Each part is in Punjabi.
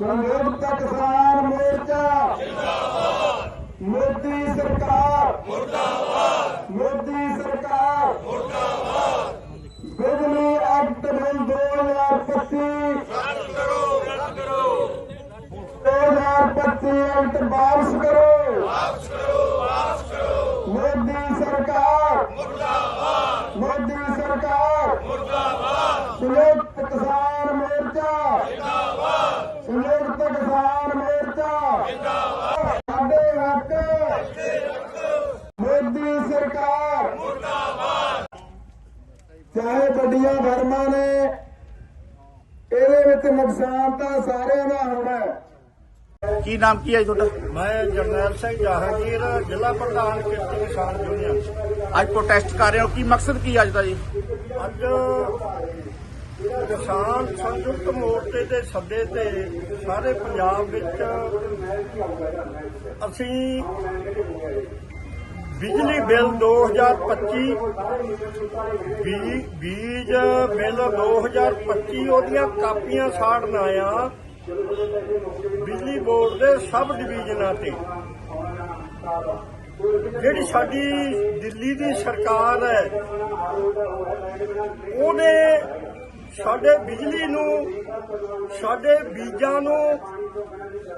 ਸੰਯੁਕਤ ਕਿਸਾਨ ਮੋਰਚਾ। ਜਿੰਦਾਬਾਦ ਮੋਦੀ ਸਰਕਾਰ। ਮੁਰਦਾਬਾਦ ਮੋਦੀ ਸਰਕਾਰ। ਮੁਰਦਾਬਾਦ ਬਿਜਲੀ ਐਕਟ ਬਿੱਲ 2025 ਰੱਦ ਕਰੋ ਰੱਦ ਕਰੋ 2025 ਐਕਟ ਵਾਪਸ ਕਰੋ ਵਾਪਸ ਕਰੋ ਵਾਪਸ ਕਰੋ ਮੋਦੀ ਸਰਕਾਰ ਮੁਰਦਾਬਾਦ ਮੋਦੀ ਸਰਕਾਰ ਮੁਰਦਾਬਾਦ ਸੰਯੁਕਤ ਕਿਸਾਨ ਮੋਰਚਾ ਸੰਯੁਕਤ ਕਿਸਾਨ ਮੋਰਚਾ ਜਿੰਦਾਬਾਦ ਸਾਡੇ ਮੋਦੀ ਸਰਕਾਰ ਮੁਰਦਾਬਾਦ ਚਾਹੇ ਵੱਡੀਆਂ ਫਰਮਾਂ ਨੇ ਇਹਦੇ ਵਿੱਚ ਨੁਕਸਾਨ ਤਾਂ ਸਾਰਿਆਂ ਦਾ ਹੋਣਾ ਕੀ ਨਾਮ ਕੀ ਹੈ ਤੁਹਾਡਾ? ਮੈਂ ਜਰਨੈਲ ਸਿੰਘ ਜਹਾਂਗੀਰ ਜ਼ਿਲ੍ਹਾ ਪ੍ਰਧਾਨ ਕਿਰਤੀ ਕਿਸਾਨ ਯੂਨੀਅਨ। ਅੱਜ ਪ੍ਰੋਟੈਸਟ ਕਰ ਰਹੇ ਹੋ। ਕੀ ਮਕਸਦ ਕੀ ਅੱਜ ਦਾ ਜੀ? ਅੱਜ ਕਿਸਾਨ ਸੰਯੁਕਤ ਮੋਰਚੇ ਦੇ ਸੱਦੇ ਤੇ ਸਾਰੇ ਪੰਜਾਬ ਵਿੱਚ ਅਸੀਂ ਬਿਜਲੀ ਬਿੱਲ 2025 ਬੀ- ਬੀਜ ਬਿੱਲ 2025 ਉਹਦੀਆਂ ਕਾਪੀਆਂ ਸਾੜਨ ਆਇਆ। ਬਿਜਲੀ ਬੋਰਡ ਦੇ ਸਬ ਡਿਵੀਜ਼ਨਾਂ ਤੇ। ਜਿਹੜੀ ਸਾਡੀ ਦਿੱਲੀ ਦੀ ਸਰਕਾਰ ਹੈ, ਉਹਨੇ ਸਾਡੇ ਬਿਜਲੀ ਨੂੰ, ਸਾਡੇ ਬੀਜਾਂ ਨੂੰ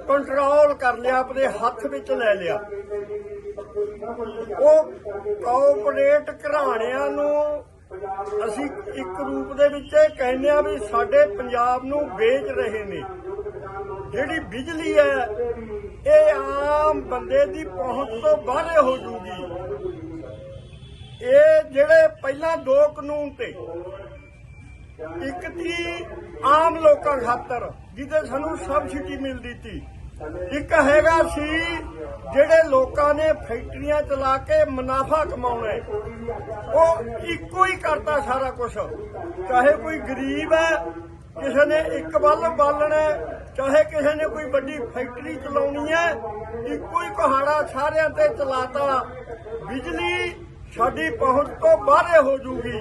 ਕੰਟਰੋਲ ਕਰ ਲਿਆ, ਆਪਣੇ ਹੱਥ ਵਿੱਚ ਲੈ ਲਿਆ। ਉਹ ਕਾਰਪੋਰੇਟ ਘਰਾਣਿਆਂ ਨੂੰ ਅਸੀਂ ਇੱਕ ਰੂਪ ਦੇ ਵਿੱਚ ਇਹ ਕਹਿੰਦੇ ਆ ਵੀ ਸਾਡੇ ਪੰਜਾਬ ਨੂੰ ਵੇਚ ਰਹੇ ਨੇ। ਜਿਹੜੀ ਬਿਜਲੀ ਹੈ, ਇਹ ਆਮ ਬੰਦੇ ਦੀ ਪਹੁੰਚ ਤੋਂ ਬਾਹਰ ਹੋ ਜੂਗੀ। ਇਹ ਜਿਹੜੇ ਪਹਿਲਾਂ ਦੋ ਕਾਨੂੰਨ ਤੇ ਇੱਕ ਤੀ ਆਮ ਲੋਕਾਂ ਖਾਤਰ, ਜਿਹਦੇ ਸਾਨੂੰ ਸਬਸਿਡੀ ਮਿਲਦੀ ਸੀ ਇੱਕ ਹੈਗਾ ਸੀ, ਜਿਹੜੇ ਲੋਕਾਂ ਨੇ ਫੈਕਟਰੀਆਂ ਚਲਾ ਕੇ ਮੁਨਾਫਾ ਕਮਾਉਣਾ ਉਹ ਇੱਕੋ ਹੀ ਕਰਤਾ ਸਾਰਾ ਕੁਝ ਚਾਹੇ ਕੋਈ ਗਰੀਬ ਹੈ, ਕਿਸੇ ਨੇ ਇੱਕ ਵੱਲ ਬਾਲਣਾ ਚਾਹੇ ਕਿਸੇ ਨੇ ਕੋਈ ਵੱਡੀ ਫੈਕਟਰੀ ਚਲਾਉਣੀ ਹੈ, ਇੱਕੋ ਹੀ ਕੁਹਾੜਾ ਸਾਰਿਆਂ ਤੇ ਚਲਾਤਾ। ਬਿਜਲੀ ਸਾਡੀ ਪਹੁੰਚ ਤੋਂ ਬਾਹਰ ਹੋ ਜੂਗੀ।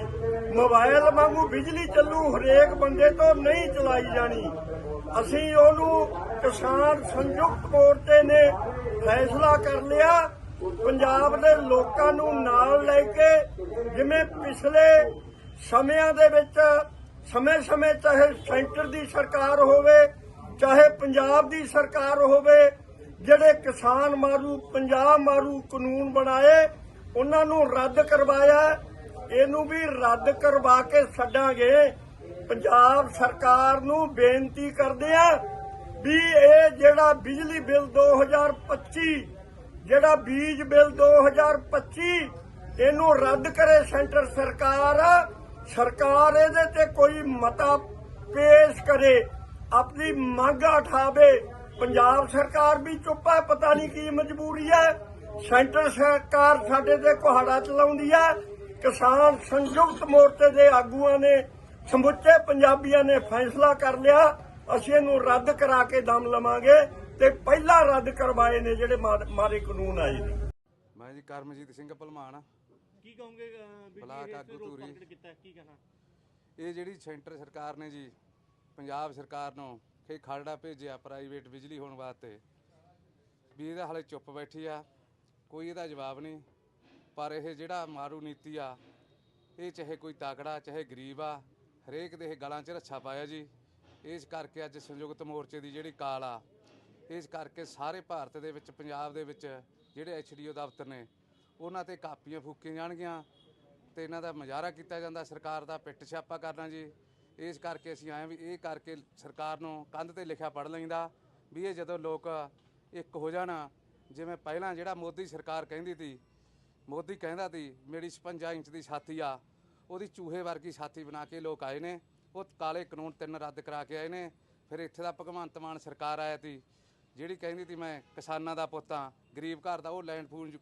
ਮੋਬਾਈਲ ਵਾਂਗੂ ਬਿਜਲੀ ਚੱਲੂ, ਹਰੇਕ ਬੰਦੇ ਤੋਂ ਨਹੀਂ ਚਲਾਈ ਜਾਣੀ। ਅਸੀਂ ਉਹਨੂੰ ਕਿਸਾਨ ਸੰਯੁਕਤ ਮੋਰਚੇ ਨੇ ਫੈਸਲਾ ਕਰ ਲਿਆ। ਪੰਜਾਬ ਦੇ ਲੋਕਾਂ ਨੂੰ ਨਾਲ ਲੈ ਕੇ ਜਿਵੇਂ ਪਿਛਲੇ ਸਮਿਆਂ ਦੇ ਵਿੱਚ ਸਮੇਂ-ਸਮੇਂ ਚਾਹੇ ਸੈਂਟਰ ਦੀ ਸਰਕਾਰ ਹੋਵੇ, ਚਾਹੇ ਪੰਜਾਬ ਦੀ ਸਰਕਾਰ ਹੋਵੇ, ਜਿਹੜੇ ਕਿਸਾਨ ਮਾਰੂ, ਪੰਜਾਬ ਮਾਰੂ ਕਾਨੂੰਨ ਬਣਾਏ ਉਹਨਾਂ ਨੂੰ ਰੱਦ ਕਰਵਾਇਆ, ਇਹਨੂੰ ਵੀ ਰੱਦ ਕਰਵਾ ਕੇ ਛੱਡਾਂਗੇ। ਪੰਜਾਬ ਸਰਕਾਰ ਨੂੰ ਬੇਨਤੀ ਕਰਦੇ ਆ ਵੀ ਇਹ ਜਿਹੜਾ ਬਿਜਲੀ ਬਿੱਲ 2025 ਜਿਹੜਾ ਬੀਜ ਬਿੱਲ 2025 ਇਹਨੂੰ ਰੱਦ ਕਰੇ ਸੈਂਟਰ ਸਰਕਾਰ। ਸਰਕਾਰ ਇਹਦੇ ਤੇ ਕੋਈ ਮਤਾ ਪੇਸ਼ ਕਰੇ, ਆਪਣੀ ਮੰਗ ਉਠਾਵੇ। ਪੰਜਾਬ ਸਰਕਾਰ ਵੀ ਚੁੱਪ ਹੈ, ਪਤਾ ਨਹੀਂ ਕੀ ਮਜਬੂਰੀ ਹੈ। ਸੈਂਟਰ ਸਰਕਾਰ ਸਾਡੇ ਤੇ ਕੁਹਾੜਾ ਚਲਾਉਂਦੀ ਹੈ ਕਿਸਾਨ ਸੰਯੁਕਤ ਮੋਰਚੇ ਦੇ ਆਗੂਆਂ ਨੇ ਸਮੁੱਚੇ ਪੰਜਾਬੀਆਂ ਨੇ ਫੈਸਲਾ ਕਰ ਲਿਆ। ਅਸੀਂ ਇਹਨੂੰ ਰੱਦ ਕਰਾ ਕੇ ਦਮ ਲਵਾਂਗੇ ਤੇ ਪਹਿਲਾਂ ਰੱਦ ਕਰਵਾਏ ਨੇ ਜਿਹੜੇ ਮਾ- ਮਾਰੇ ਕਾਨੂੰਨ ਆਏ ਨੇ। ਮੈਂ ਜੀ ਕਰਮਜੀਤ ਸਿੰਘ ਭਲਮਾਨ ਕੀ ਕਹੋਗੇ ਬਲਾਕ ਆਗੂ ਰੋਸ ਧੂਰੀ। ਕੀਤਾ? ਕੀ ਕਹਿਣਾ? ਇਹ ਜਿਹੜੀ ਸੈਂਟਰ ਸਰਕਾਰ ਨੇ ਜੀ ਪੰਜਾਬ ਸਰਕਾਰ ਨੂੰ ਕਿ ਖਰੜਾ ਭੇਜਿਆ ਪ੍ਰਾਈਵੇਟ ਬਿਜਲੀ ਹੋਣ ਵਾਸਤੇ। ਵੀ ਇਹਦਾ ਹਾਲੇ ਚੁੱਪ ਬੈਠੀ ਆ। ਕੋਈ ਇਹਦਾ ਜਵਾਬ ਨਹੀਂ। ਪਰ ਇਹ ਜਿਹੜਾ ਮਾਰੂ ਨੀਤੀ ਆ, ਇਹ ਚਾਹੇ ਕੋਈ ਤਾਕੜਾ, ਚਾਹੇ ਗਰੀਬ ਆ, ਹਰੇਕ ਦੇ ਇਹ ਗਲਾਂ 'ਚ ਰੱਛਾ ਪਾਇਆ ਜੀ। ਇਸ ਕਰਕੇ ਅੱਜ ਸੰਯੁਕਤ ਮੋਰਚੇ ਦੀ ਜਿਹੜੀ ਕਾਲ ਆ, ਇਸ ਕਰਕੇ ਸਾਰੇ ਭਾਰਤ ਦੇ ਵਿੱਚ, ਪੰਜਾਬ ਦੇ ਵਿੱਚ ਜਿਹੜੇ ਐਚਡੀਓ ਦਫ਼ਤਰ ਨੇ, ਉਹਨਾਂ ਤੇ ਕਾਪੀਆਂ ਫੂਕੀਆਂ ਜਾਣਗੀਆਂ ਤੇ ਇਹਨਾਂ ਦਾ ਮੁਜ਼ਾਹਰਾ ਕੀਤਾ ਜਾਂਦਾ, ਸਰਕਾਰ ਦਾ ਪਿੱਟ ਛਾਪਾ ਕਰਨਾ ਜੀ। ਇਸ ਕਰਕੇ ਅਸੀਂ ਆਏ ਵੀ ਇਹ ਕਰਕੇ ਸਰਕਾਰ ਨੂੰ ਕੰਧ ਤੇ ਲਿਖਿਆ ਪੜ ਲੈਂਦਾ ਵੀ ਇਹ ਜਦੋਂ ਲੋਕ ਇੱਕ ਹੋ ਜਾਣ ਜਿਵੇਂ ਪਹਿਲਾਂ ਜਿਹੜਾ ਮੋਦੀ ਸਰਕਾਰ ਕਹਿੰਦੀ ਸੀ ਮੋਦੀ ਕਹਿੰਦਾ ਸੀ ਮੇਰੀ 56 ਇੰਚ ਦੀ ਛਾਤੀ ਆ, ਉਹਦੀ ਚੂਹੇ ਵਰਗੀ ਛਾਤੀ ਬਣਾ ਕੇ ਲੋਕ ਆਏ ਨੇ, ਉਹ ਕਾਲੇ ਕਾਨੂੰਨ ਤਿੰਨ ਰੱਦ ਕਰਾ ਕੇ ਆਏ ਨੇ, ਫਿਰ ਇੱਥੇ ਦਾ ਭਗਵੰਤ ਮਾਨ ਸਰਕਾਰ ਆਇਆ ਸੀ ਜਿਹੜੀ ਕਹਿੰਦੀ ਸੀ ਮੈਂ ਕਿਸਾਨਾਂ ਦਾ ਪੁੱਤ ਪੁੱਤਾਂ ਗਰੀਬ ਘਰ ਦਾ ਉਹ ਲੈਂਡ ਪੂਲ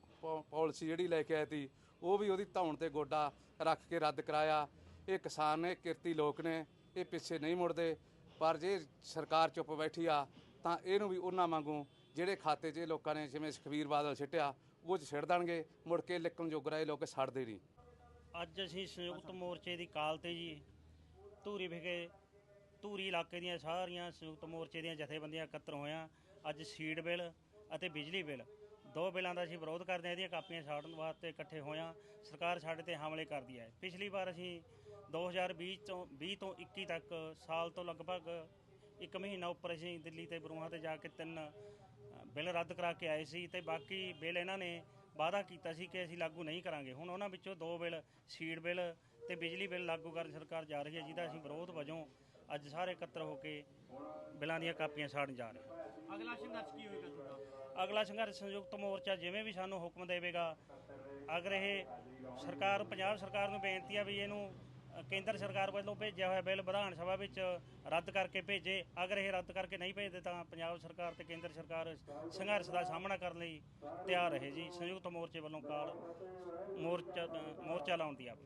ਪਾਲਿਸੀ ਜਿਹੜੀ ਲੈ ਕੇ ਆਈ ਸੀ ਉਹ ਵੀ ਉਹਦੀ ਧੌਣ ਤੇ ਗੋਡਾ ਰੱਖ ਕੇ ਰੱਦ ਕਰਾਇਆ, ਇਹ ਕਿਸਾਨ ਨੇ, ਕਿਰਤੀ ਲੋਕ ਨੇ, ਇਹ ਪਿੱਛੇ ਨਹੀਂ ਮੁੜਦੇ, ਪਰ ਜੇ ਸਰਕਾਰ ਚੁੱਪ ਬੈਠੀ ਆ, ਤਾਂ ਇਹਨੂੰ ਵੀ ਉਹਨਾਂ ਵਾਂਗੂ ਜਿਹੜੇ ਖਾਤੇ 'ਚ ਲੋਕਾਂ ਨੇ ਜਿਵੇਂ ਸੁਖਬੀਰ ਬਾਦਲ ਛਿੱਟਿਆ ਉਹ 'ਚ ਛਿੜ ਦੇਣਗੇ, ਮੁੜ ਕੇ ਲਿਕਣ ਜੋਗਰਾ ਇਹ ਲੋਕ ਛੱਡਦੇ ਨਹੀਂ। ਅੱਜ ਅਸੀਂ ਸੰਯੁਕਤ ਮੋਰਚੇ ਦੀ ਕਾਲ ਤੇ ਜੀ, ਧੂਰੀ ਵਿਖੇ ਧੂਰੀ ਇਲਾਕੇ ਦੀਆਂ ਸਾਰੀਆਂ ਸੰਯੁਕਤ ਮੋਰਚੇ ਦੀਆਂ ਜਥੇਬੰਦੀਆਂ ਇਕੱਤਰ ਹੋਇਆਂ। ਅੱਜ ਸੀਡ ਬਿੱਲ ਅਤੇ ਬਿਜਲੀ ਬਿੱਲ, ਦੋ ਬਿੱਲਾਂ ਦਾ ਅਸੀਂ ਵਿਰੋਧ ਕਰਦੇ ਹਾਂ, ਇਹਦੀਆਂ ਕਾਪੀਆਂ ਸਾੜਨ ਵਾਸਤੇ ਇਕੱਠੇ ਹੋਇਆਂ। ਸਰਕਾਰ ਸਾਡੇ ਤੇ ਹਮਲੇ ਕਰਦੀ ਹੈ। ਪਿਛਲੀ ਵਾਰ ਅਸੀਂ 2020 ਤੋਂ 20 ਤੋਂ 21 ਤੱਕ ਸਾਲ ਤੋਂ ਲਗਭਗ ਇੱਕ ਮਹੀਨਾ ਉੱਪਰ ਅਸੀਂ ਦਿੱਲੀ ਤੇ ਬਰੂਹਾਂ ਤੇ ਜਾ ਕੇ ਤਿੰਨ ਬਿੱਲ ਰੱਦ ਕਰਾ ਕੇ ਆਏ ਸੀ ਤੇ ਬਾਕੀ ਬਿੱਲ ਇਹਨਾਂ ਨੇ ਵਾਅਦਾ ਕੀਤਾ ਸੀ ਕਿ ਅਸੀਂ ਲਾਗੂ ਨਹੀਂ ਕਰਾਂਗੇ। ਹੁਣ ਉਹਨਾਂ ਵਿੱਚੋਂ ਦੋ ਬਿੱਲ ਸੀਡ ਬਿੱਲ ਤੇ ਬਿਜਲੀ ਬਿੱਲ ਲਾਗੂ ਕਰਨ ਸਰਕਾਰ ਜਾ ਰਹੀ ਹੈ ਜਿਹਦਾ ਅਸੀਂ ਵਿਰੋਧ ਵਜੋਂ ਅੱਜ ਸਾਰੇ ਇਕੱਤਰ ਹੋ ਕੇ ਬਿੱਲਾਂ ਦੀਆਂ ਕਾਪੀਆਂ ਸਾੜਨ ਜਾ ਰਹੇ ਹਾਂ। ਅਗਲਾ ਸੰਘਰਸ਼ ਕੀ ਹੋਏਗਾ ਤੁਹਾਡਾ? ਅਗਲਾ ਸੰਘਰਸ਼ ਸੰਯੁਕਤ ਮੋਰਚਾ ਜਿਵੇਂ ਵੀ ਸਾਨੂੰ ਹੁਕਮ ਦੇਵੇਗਾ ਅਗਰ ਇਹ ਸਰਕਾਰ ਪੰਜਾਬ ਸਰਕਾਰ ਨੂੰ ਬੇਨਤੀ ਆ ਵੀ ਇਹਨੂੰ ਕੇਂਦਰ ਸਰਕਾਰ ਵੱਲੋਂ ਭੇਜਿਆ ਹੋਇਆ ਬਿੱਲ ਵਿਧਾਨ ਸਭਾ ਵਿੱਚ ਰੱਦ ਕਰਕੇ ਭੇਜੇ। ਅਗਰ ਇਹ ਰੱਦ ਕਰਕੇ ਨਹੀਂ ਭੇਜਦੇ ਤਾਂ ਪੰਜਾਬ ਸਰਕਾਰ ਤੇ ਕੇਂਦਰ ਸਰਕਾਰ ਸੰਘਰਸ਼ ਦਾ ਸਾਹਮਣਾ ਕਰਨ ਲਈ ਤਿਆਰ ਰਹੇ ਜੀ। ਸੰਯੁਕਤ ਮੋਰਚੇ ਵੱਲੋਂ ਕਾਲ ਮੋਰਚਾ ਮੋਰਚਾ ਲਾਉਣ ਦੀ ਆਪ